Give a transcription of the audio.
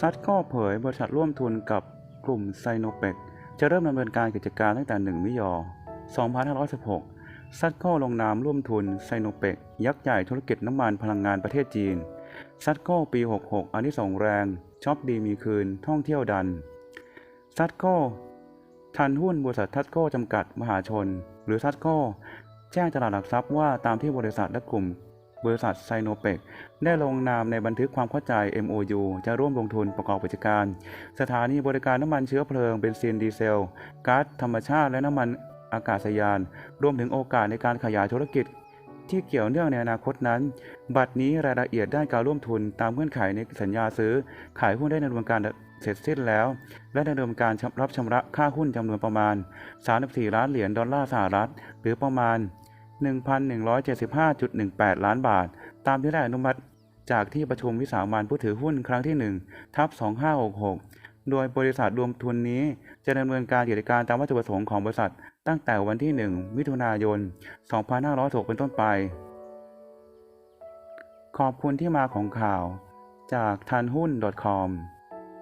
ซัดก็เผยบริษัทร่วมทุนกับกลุ่มไซโนเปกจะเริ่มดำเนินการกิจการตั้งแต่ 1 มิยอ 2516 ซัดก้ลงนามร่วมทุนไซโนเปกยักษ์ใหญ่ธุรกิจน้ำมันพลังงานประเทศจีน ซัดก้ปี 66 อันที่ส่งแรงช็อปดีมีคืนท่องเที่ยวดัน ซัดก้ทันหุ้นบริษัททัดโก้จำกัดมหาชน หรือทัดโก้แจ้งตลาดหลักทรัพย์ว่าตามที่บริษัทและกลุ่ม บริษัทไซโนเปกได้ลงนามในบันทึกความเข้าใจ MOU จะร่วมลงทุนประกอบกิจการ สถานีบริการน้ำมันเชื้อเพลิงเบนซินดีเซลก๊าซธรรมชาติและน้ำมันอากาศยาน รวมถึงโอกาสในการขยายธุรกิจ ที่เกี่ยวเนื่องในอนาคตนั้น บัดนี้รายละเอียดด้านการร่วมทุนตามเงื่อนไขในสัญญาซื้อ ขายหุ้นได้ดำเนินการเสร็จสิ้นแล้ว และดำเนินการรับชำระค่าหุ้นจำนวนประมาณ 34 ล้านเหรียญดอลลาร์สหรัฐ หรือประมาณ 1,175.18 ล้านบาท ตามที่ได้อนุมัติจากที่ประชุมวิสามัญผู้ถือหุ้นครั้งที่ 1 ทับ 2566 โดยบริษัทรวมทุนนี้จะดำเนินการกิจการตามวัตถุประสงค์ของบริษัท ตั้งแต่วันที่ 1 มิถุนายน 2506 เป็นต้นไป ขอบคุณที่มาของข่าว จากทันหุ้น .com